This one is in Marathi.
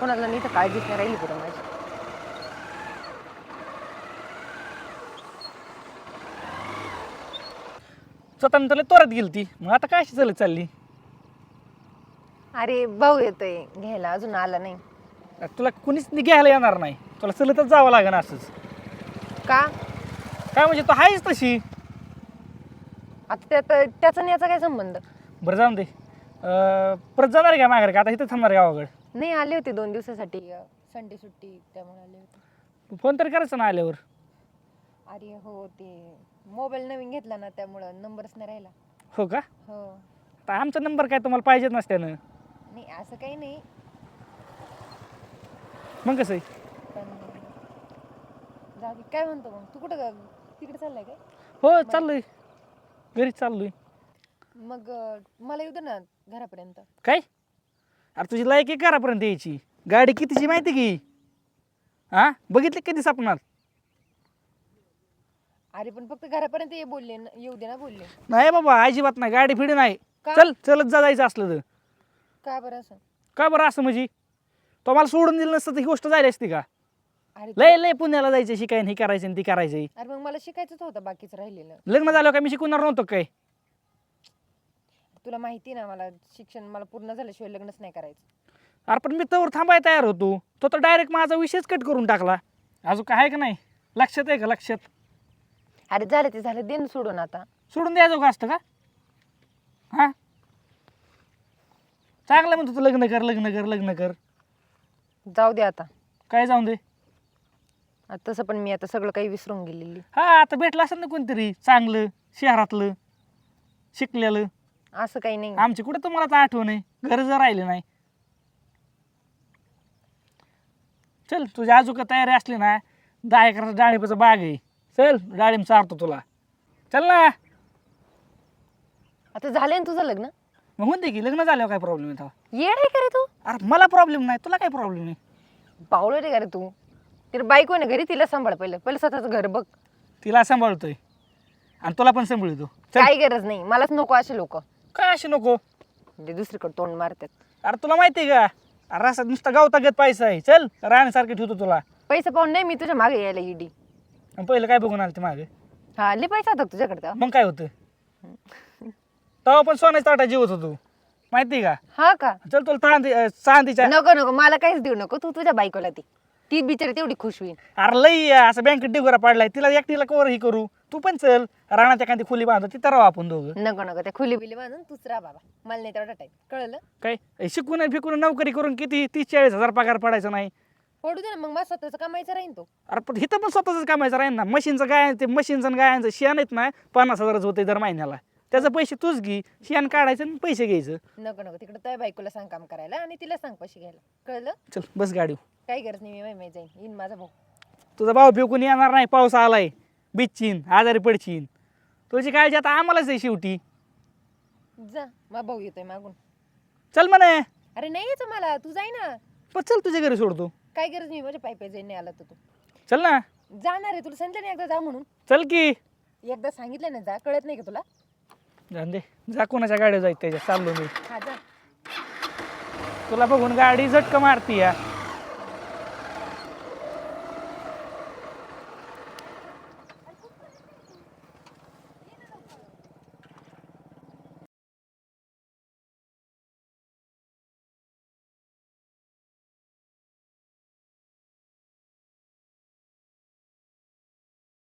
कोणाला नाही तर काळजीच नाही राहिली पुढे माझी. स्वतंत्र तोरत गेली ती मग आता काय अशी चालत चालली? अरे भाऊ येतोय. घ्यायला अजून आला नाही. आता तुला कुणीच नी घ्यायला येणार नाही. तुला चलतच जावं लागेल असंच. का? काय म्हणजे तू आहेच तशी? आता त्यात त्याचा आणि याचा काय संबंध? बरं जाऊन दे. अं, परत जाणार आहे का माघारी का? आता इथं थांबणार गावाकडे. नाही आले होते दोन दिवसासाठी. संडे सुट्टी त्यामुळे आले होते. तू फोन तरी करायचं ना आल्यावर. अरे हो ते मोबाईल नवीन घेतला ना त्यामुळं नंबरच नाही राहिला. हो का? हो. आता आमचा नंबर काय तुम्हाला पाहिजेच नसत्यानं नाही असं काही नाही. मग कसं आहे? पण जाऊ दे. काय म्हणतो मग? तू कुठं ग- तिकडे चाललाय काय? हो चाललोय. घरीच चाललोय. मग अं, मला येऊ दे ना घरापर्यंत. काय? अरे तुझी लायक आहे घरापर्यंत यायची. गाडी कितीची माहिती की? हा? बघितली कधी सापणार अरे पण फक्त घरापर्यंत ये बोलले न- येऊ दे ना बोलले. नाही बाबा अजिबात नाही. गाडी फिडी नाही. का? चल चलत जा जायचं असलं तर. काय बरं असं? का बरं असं म्हणजे? तो मला सोडून दिलं नसतं तर ही गोष्ट झाली असती का? अरे लय लय पुण्याला जायचं शिकायन हे करायचं आणि ती करायचं. अरे मग मला शिकायचंच होतं बाकीचं राहिलेलं. लग्न झालं का मी शिकवणार नव्हतं काय? तुला माहिती ना मला शिक्षण मला पूर्ण झाल्याशिवाय लग्नच नाही करायचं. अरे पण मी तवर थांबाय तयार होतो. तो तर डायरेक्ट माझा विषयच कट करून टाकला. अजून काय आहे का नाही? लक्षात आहे का लक्षात? अरे झालं ते झालं दे ना सोडून आता. सोडून द्यायचं का असतं का? हा? चांगलं म्हणतो तू लग्न कर लग्न कर लग्न कर. जाऊ दे आता. काय जाऊन दे? आता तसं पण मी आता सगळं काही विसरून गेलेली. हा आता भेटलं असेल ना कोणतरी चांगलं शहरातलं शिकलेलं. असं काही नाही. आमची कुठं तुम्हाला आठवण आहे? गरज राहिली नाही. चल तुझ्या आजूका तयारी असली ना दहा एकराचा डाळिंबाचा बाग आहे. चल डाळिंब चारतो तुला. चल ना. आता झालंय ना तुझं लग्न? मग म्हणते की लग्न झाल्यावर काय प्रॉब्लेम आहे? येड आहे का रे तू? अरे मला प्रॉब्लेम नाही. तुला काय प्रॉब्लेम आहे? पावलं रे का रे तू? तिला बायको आहे ना घरी तिला सांभाळ पहिलं. पहिलं स्वतःचं घर बघ. तिला सांभाळतोय. आणि तुला पण सांभाळतो. चल. काही गरज नाही. मलाच नको असे लोक. काय अशी नको? म्हणजे दुसरीकडे तोंड मारतात. अरे तुला माहिती का? अरे असं नुसता गावता घेत पैसा आहे. चल राहण्यासारखे ठेवतो तुला. पैसा पाहून नाही मी तुझ्या मागे यायला इडी आणि पहिलं काय बघून आलं ते मागे? हा लय पैसा होता तुझ्याकडे तेव्हा? मग काय होतं? तेव्हा पण सोन्याचा ताटा जीवत होतो. माहिती आहे का? हा का? चल तुला चांदी अं, चांदीच्या नको नको मला काहीच देऊ नको. तू तुझ्या बायकोला ती ती बिचारी तेवढी खुश होईल अरे लई आहे, असं बँकेत डिगोरा पाडलाय तिला एकटीला कवर ही करू. तू पण चल रानात एखादी खोली बांधतो तिथं राहू आपण दोघं. नको नको त्या खुली बिली बांधून तूच राहा बाबा. मला नाही तेवढा टाईम कळलं? काय? हे शिकून आणि फिकून नोकरी करून किती तीस चाळीस हजार पगार पडायचा नाही. पडू दे ना मग मला स्वतःचं कमायचं राहीन तो. अरे पण इथं पण स्वतःच कामायचं राहील ना. मशीनचं काय ते मशीनचं आणि गायांचं शेण आहेत ना पन्नास हजारच होते दर महिन्याला. त्याचं पैसे तूच घे शेण काढायचं आणि पैसे घ्यायचं. नको नको तिकडे तुझ्या बायकोला सांग काम करायला आणि तिला सांग पैसे घ्यायला. कळलं? चल बस गाडी काही गरज नाही मी माही माही जाईन. येईन माझा भाऊ. तुझा भाऊ फिकून येणार नाही पाऊस आलाय. बिच्छीन आजारी पडशीन तुझी काळजी आता आम्हालाच आहे शेवटी. जा माझा भाऊ येतोय मागून. चल म्हणे. अरे नाही यायचं मला तू जाई ना. पण चल तुझ्या घरी सोडतो. काय गरज नाही माझ्या पाय पाय जाईन नाही आला तर तू. चल ना. जाणार आहे तुला सांगितलं नाही एकदा जा म्हणून. चल की. एकदा सांगितलं ना जा कळत नाही का तुला? जाऊन दे. जा कोणाच्या गाड्या जायचं त्याच्या चाललो मी. हा जा. तुला बघून गाडी झटक मारती या.